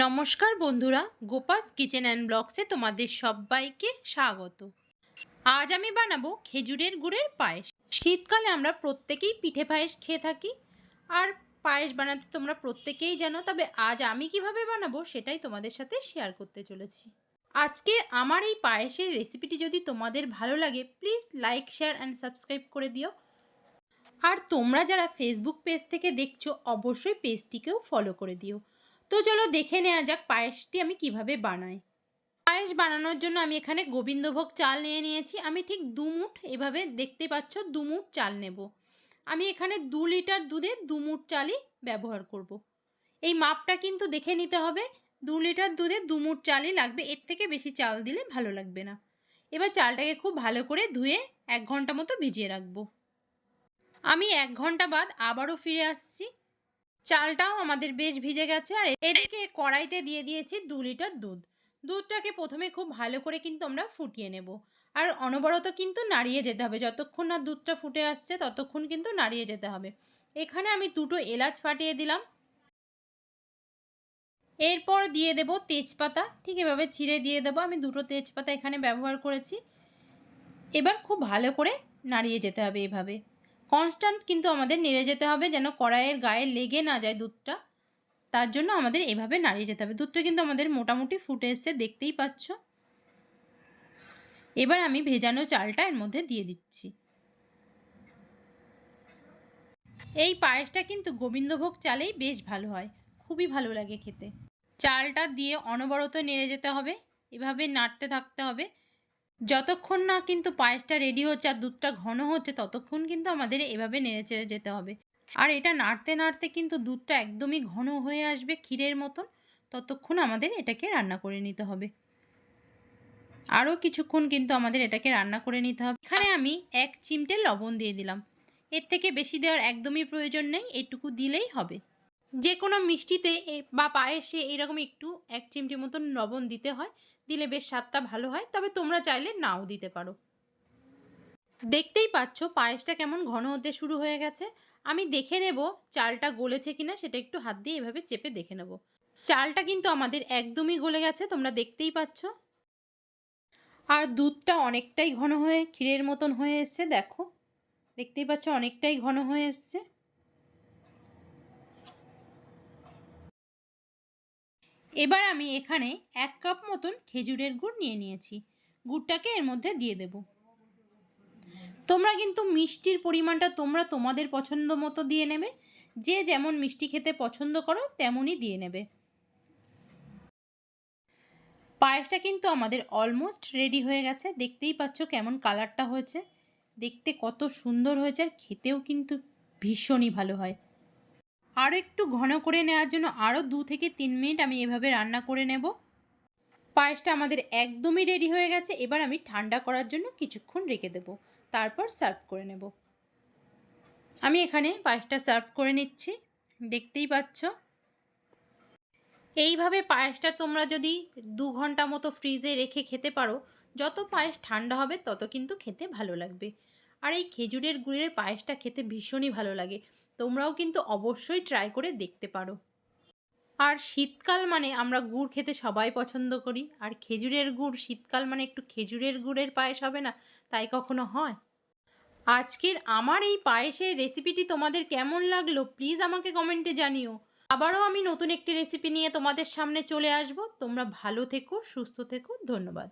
নমস্কার বন্ধুরা, গোপাস kitchen and ব্লগসে তোমাদের সবাইকে স্বাগত। আজ আমি বানাবো খেজুরের গুড়ের পায়েস। শীতকালে আমরা প্রত্যেকেই পিঠে পায়েস খেয়ে থাকি, আর পায়েস বানাতে তোমরা প্রত্যেকেই জানো, তবে আজ আমি কীভাবে বানাবো সেটাই তোমাদের সাথে শেয়ার করতে চলেছি। আজকের আমার এই পায়েসের রেসিপিটি যদি তোমাদের ভালো লাগে please like share and subscribe করে দিও। আর তোমরা যারা ফেসবুক পেজ থেকে দেখছ, অবশ্যই পেজটিকেও ফলো করে দিও। তো চলো দেখে নেওয়া যাক পায়েসটি আমি কীভাবে বানাই। পায়েস বানানোর জন্য আমি এখানে গোবিন্দভোগ চাল নিয়ে নিয়েছি। আমি ঠিক দু মুঠ, এভাবে দেখতে পাচ্ছ, দু মুঠ চাল নেব। আমি এখানে দু লিটার দুধে দু মুঠ চালই ব্যবহার করব। এই মাপটা কিন্তু দেখে নিতে হবে। দু লিটার দুধে দু মুঠ চালই লাগবে। এর থেকে বেশি চাল দিলে ভালো লাগবে না। এবার চালটাকে খুব ভালো করে ধুয়ে এক ঘণ্টা মতো ভিজিয়ে রাখব। আমি এক ঘণ্টা বাদ আবারও ফিরে আসছি। চালটাও আমাদের বেশ ভিজে গেছে আর এদিকে কড়াইতে দিয়ে দিয়েছি দু লিটার দুধ। দুধটাকে প্রথমে খুব ভালো করে কিন্তু আমরা ফুটিয়ে নেব। আর অনবরত কিন্তু নাড়িয়ে যেতে হবে। যতক্ষণ না দুধটা ফুটে আসছে, ততক্ষণ কিন্তু নাড়িয়ে যেতে হবে। এখানে আমি দুটো এলাচ ফাটিয়ে দিলাম। এরপর দিয়ে দেব তেজপাতা। ঠিক এভাবে ছিঁড়ে দিয়ে দেবো। আমি দুটো তেজপাতা এখানে ব্যবহার করেছি। এবার খুব ভালো করে নাড়িয়ে যেতে হবে এভাবে। কনস্ট্যান্ট কিন্তু আমাদের নেড়ে যেতে হবে, যেন কড়াইয়ের গায়ে লেগে না যায় দুধটা। তার জন্য আমাদের এভাবে নাড়িয়ে যেতে হবে। দুধটা কিন্তু আমাদের মোটামুটি ফুটে এসছে, দেখতেই পাচ্ছ। এবার আমি ভেজানো চালটা এর মধ্যে দিয়ে দিচ্ছি। এই পায়েসটা কিন্তু গোবিন্দভোগ চালেই বেশ ভালো হয়, খুবই ভালো লাগে খেতে। চালটা দিয়ে অনবরত নেড়ে যেতে হবে, এভাবে নাড়তে থাকতে হবে। যতক্ষণ না কিন্তু পায়েসটা রেডি হচ্ছে আর দুধটা ঘন হচ্ছে, ততক্ষণ কিন্তু আমাদের এভাবে নেড়ে চেড়ে যেতে হবে। আর এটা নাড়তে নাড়তে কিন্তু দুধটা একদমই ঘন হয়ে আসবে ক্ষীরের মতন, ততক্ষণ আমাদের এটাকে রান্না করে নিতে হবে। আরও কিছুক্ষণ কিন্তু আমাদের এটাকে রান্না করে নিতে হবে। এখানে আমি এক চিমটে লবণ দিয়ে দিলাম। এর থেকে বেশি দেওয়ার একদমই প্রয়োজন নেই, এটুকু দিলেই হবে। যে কোনো মিষ্টিতে বা পায়েসে এরকম একটু এক চিমটি মতন লবণ দিতে হয়, দিলে বেশ স্বাদটা ভালো হয়। তবে তোমরা চাইলে নাও দিতে পারো। দেখতেই পাচ্ছ পায়েসটা কেমন ঘন হতে শুরু হয়ে গেছে। আমি দেখে নেব চালটা গলেছে কিনা, সেটা একটু হাত দিয়ে এভাবে চেপে দেখে নেব। চালটা কিন্তু আমাদের একদমই গলে গেছে, তোমরা দেখতেই পাচ্ছ। আর দুধটা অনেকটাই ঘন হয়ে ক্ষীরের মতন হয়ে এসছে, দেখো। দেখতেই পাচ্ছ অনেকটাই ঘন হয়ে এসছে। এবার আমি এখানে এক কাপ মতন খেজুরের গুড় নিয়ে নিয়েছি। গুড়টাকে এর মধ্যে দিয়ে দেব। তোমরা কিন্তু মিষ্টির পরিমাণটা তোমরা তোমাদের পছন্দ মতো দিয়ে নেবে। যে যেমন মিষ্টি খেতে পছন্দ করো, তেমনই দিয়ে নেবে। পায়েসটা কিন্তু আমাদের অলমোস্ট রেডি হয়ে গেছে। দেখতেই পাচ্ছ কেমন কালারটা হয়েছে। দেখতে কত সুন্দর হয়েছে আর খেতেও কিন্তু ভীষণই ভালো হয়। আরও একটু ঘন করে নেওয়ার জন্য আরও দু থেকে তিন মিনিট আমি এভাবে রান্না করে নেব। পায়েসটা আমাদের একদমই রেডি হয়ে গেছে। এবার আমি ঠান্ডা করার জন্য কিছুক্ষণ রেখে দেব। তারপর সার্ভ করে নেব। আমি এখানে পায়েসটা সার্ভ করে নিচ্ছি। দেখতেই পাচ্ছ? এইভাবে পায়েসটা তোমরা যদি দু ঘণ্টা মতো ফ্রিজে রেখে খেতে পারো, যত পায়েস ঠান্ডা হবে তত কিন্তু খেতে ভালো লাগবে। আর এই খেজুরের গুড়ের পায়েসটা খেতে ভীষণই ভালো লাগে। তোমরাও কিন্তু অবশ্যই ট্রাই করে দেখতে পারো। আর শীতকাল মানে আমরা গুড় খেতে সবাই পছন্দ করি। আর খেজুরের গুড়, শীতকাল মানে একটু খেজুরের গুড়ের পায়েস হবে না? তাই কখনো হয়? আজকের আমার এই পায়েসের রেসিপিটি তোমাদের কেমন লাগল? প্লিজ আমাকে কমেন্টে জানিও। আবারও আমি নতুন একটি রেসিপি নিয়ে তোমাদের সামনে চলে আসব। তোমরা ভালো থেকো, সুস্থ থেকো, ধন্যবাদ।